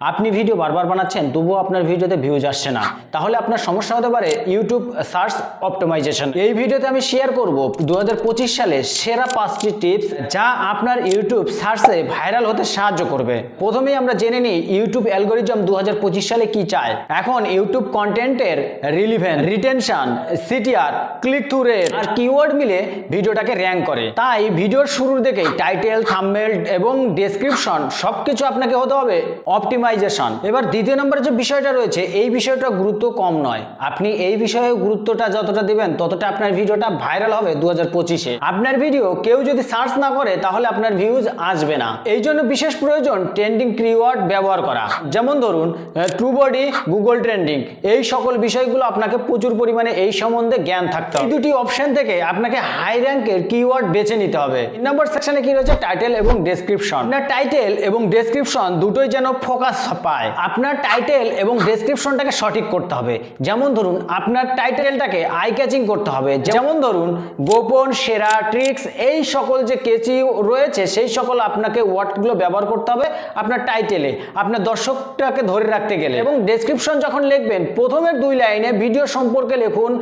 আপনি ভিডিও বারবার বানাচ্ছেন, তবুও আপনার ভিডিওতে ভিউজ আসছে না। তাহলে আপনার সমস্যা হতে পারে ইউটিউব সার্চ অপটিমাইজেশন এই ভিডিওতে আমি শেয়ার করব দু সালে সেরা পাঁচটি টিপস যা আপনার ইউটিউব সার্চে ভাইরাল হতে সাহায্য করবে। প্রথমেই আমরা জেনে নিই ইউটিউব অ্যালগোরিজম দু হাজার পঁচিশ সালে কি চায়। এখন ইউটিউব কন্টেন্টের relevant retention CTR click through rate আর কিওয়ার্ড মিলে ভিডিওটাকে র্যাঙ্ক করে। তাই ভিডিওর শুরুর দিকেই টাইটেল থাম্বনেল এবং ডেসক্রিপশন সবকিছু আপনাকে হতে হবে অপটিমাইজেশন এবার দ্বিতীয় নম্বরে যে বিষয়টা রয়েছে, এই বিষয়টা গুরুত্ব কম নয়। আপনি এই বিষয়ে গুরুত্বটা যতটা দিবেন, ততটা আপনার ভিডিওটা ভাইরাল হবে দু হাজার আপনার ভিডিও কেউ যদি সার্চ না করে, তাহলে আপনার ভিউজ আসবে না। এই জন্য বিশেষ প্রয়োজন ট্রেন্ডিং কিওয়ার্ড ব্যবহার করা। যেমন ধরুন ট্রু বডি গুগল ট্রেন্ডিং এই সকল বিষয়গুলো আপনাকে প্রচুর পরিমাণে এই সম্বন্ধে জ্ঞান থাকতে হবে। এই দুটি অপশন থেকে আপনাকে হাই র্যাঙ্কের কিওয়ার্ড বেছে নিতে হবে। তিন নম্বর সেকশনে কি রয়েছে? টাইটেল এবং ডেসক্রিপশন টাইটেল এবং ডেসক্রিপশন দুটোই যেন ফোকাস পায়। আপনার টাইটেল এবং ডেসক্রিপশনটাকে সঠিক করতে হবে। যেমন ধরুন, আপনার টাইটেলটাকে আই ক্যাচিং করতে হবে। যেমন ধরুন, গোপন, সেরা ট্রিক্স এই সকল যে কেচি রয়েছে, সেই সকল আপনাকে ওয়ার্ডগুলো ব্যবহার করতে হবে আপনার টাইটেলে আপনার দর্শকটাকে ধরে রাখতে গেলে। এবং ডেসক্রিপশন যখন লিখবেন, প্রথমের দুই লাইনে ভিডিও সম্পর্কে লিখুন।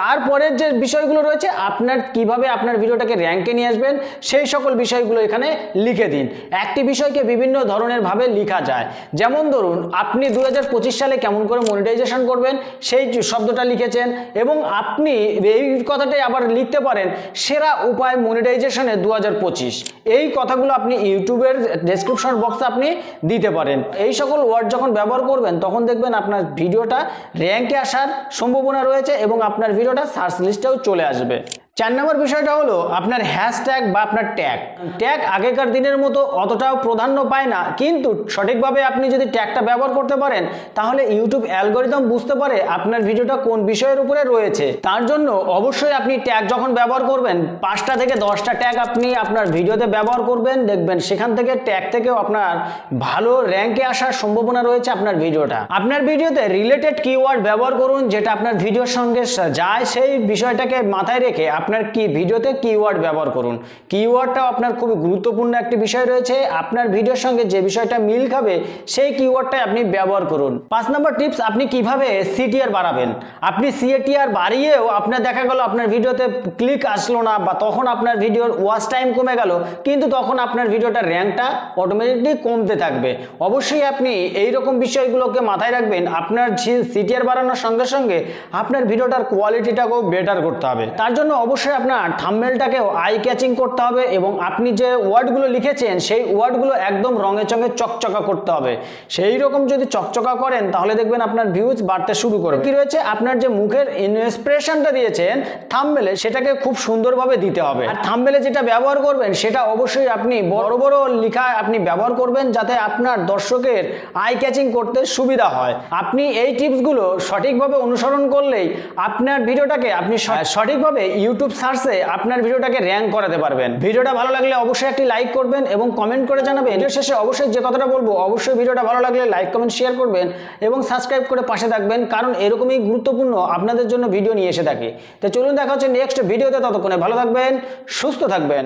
তারপরের যে বিষয়গুলো রয়েছে, আপনার কীভাবে আপনার ভিডিওটাকে র্যাঙ্কে নিয়ে আসবেন, সেই সকল বিষয়গুলো এখানে লিখে দিন। একটি বিষয়কে বিভিন্ন ধরনের ভাবে লেখা যায়। যেমন ধরুন, আপনি দু হাজার পঁচিশ সালে কেমন করে মনিটাইজেশন করবেন, সেই শব্দটা লিখেছেন এবং আপনি এই কথাটাই আবার লিখতে পারেন, সেরা উপায় মনিটাইজেশনে দু হাজার পঁচিশ। এই কথাগুলো আপনি ইউটিউবের ডেসক্রিপশন বক্সে আপনি দিতে পারেন। এই সকল ওয়ার্ড যখন ব্যবহার করবেন, তখন দেখবেন আপনার ভিডিওটা র্যাঙ্কে আসার সম্ভাবনা রয়েছে এবং আপনার ভিডিওটা সার্চ লিস্টেও চলে আসবে। চার নম্বর বিষয়টা হলো আপনার হ্যাশট্যাগ বা আপনার ট্যাগ ট্যাগ আগেকার দিনের মতো অতটাও প্রাধান্য পায় না, কিন্তু সঠিকভাবে আপনি যদি ট্যাগটা ব্যবহার করতে পারেন, তাহলে ইউটিউব অ্যালগোরিদম বুঝতে পারে আপনার ভিডিওটা কোন বিষয়ের উপরে রয়েছে। তার জন্য অবশ্যই আপনি ট্যাগ যখন ব্যবহার করবেন, পাঁচটা থেকে দশটা ট্যাগ আপনি আপনার ভিডিওতে ব্যবহার করবেন, দেখবেন সেখান থেকে ট্যাগ থেকেও আপনার ভালো র্যাঙ্কে আসার সম্ভাবনা রয়েছে আপনার ভিডিওটা। আপনার ভিডিওতে রিলেটেড কিওয়ার্ড ব্যবহার করুন, যেটা আপনার ভিডিওর সঙ্গে যায় সেই বিষয়টাকে মাথায় রেখে আপনার কি ভিডিওতে কিওয়ার্ড ব্যবহার করুন। কিওয়ার্ডটাও আপনার খুবই গুরুত্বপূর্ণ একটি বিষয় রয়েছে। আপনার ভিডিওর সঙ্গে যে বিষয়টা মিল খাবে, সেই কিওয়ার্ডটাই আপনি ব্যবহার করুন। পাঁচ নম্বর টিপস আপনি কীভাবে সিটিআর বাড়াবেন? আপনি সিএটিআর বাড়িয়েও আপনার দেখা গেল আপনার ভিডিওতে ক্লিক আসলো না বা তখন আপনার ভিডিওর ওয়াচ টাইম কমে গেল, কিন্তু তখন আপনার ভিডিওটার র্যাঙ্কটা অটোমেটিকলি কমতে থাকবে। অবশ্যই আপনি এই রকম বিষয়গুলোকে মাথায় রাখবেন। আপনার সিটিআর বাড়ানোর সঙ্গে সঙ্গে আপনার ভিডিওটার কোয়ালিটিটাকেও বেটার করতে হবে। তার জন্য অবশ্যই আপনার থাম্বনেলটাকেও আই ক্যাচিং করতে হবে এবং আপনি যে ওয়ার্ডগুলো লিখেছেন, সেই ওয়ার্ডগুলো একদম রঙে চঙে চকচকা করতে হবে। সেই রকম যদি চকচকা করেন, তাহলে দেখবেন আপনার ভিউজ বাড়তে শুরু করবে। কি রয়েছে? আপনার যে মুখের ইনস্পিরেশনটা দিয়েছেন থাম্বনেলে সেটাকে খুব সুন্দরভাবে দিতে হবে। আর থাম্বনেলে যেটা ব্যবহার করবেন, সেটা অবশ্যই আপনি বড় বড় লেখা আপনি ব্যবহার করবেন, যাতে আপনার দর্শকের আই ক্যাচিং করতে সুবিধা হয়। আপনি এই টিপসগুলো সঠিকভাবে অনুসরণ করলেই আপনার ভিডিওটাকে আপনি সঠিকভাবে ইউটিউব সার্চে আপনার ভিডিওটাকে র্যাঙ্ক করাতে পারবেন। ভিডিওটা ভালো লাগলে অবশ্যই একটি লাইক করবেন এবং কমেন্ট করে জানাবেন। ভিডিও শেষে অবশ্যই যে কথাটা বলব, অবশ্যই ভিডিওটা ভালো লাগলে লাইক কমেন্ট শেয়ার করবেন এবং সাবস্ক্রাইব করে পাশে থাকবেন, কারণ এরকমই গুরুত্বপূর্ণ আপনাদের জন্য ভিডিও নিয়ে এসে থাকি। তো চলুন দেখা হচ্ছে নেক্সট ভিডিওতে ততক্ষণে ভালো থাকবেন, সুস্থ থাকবেন।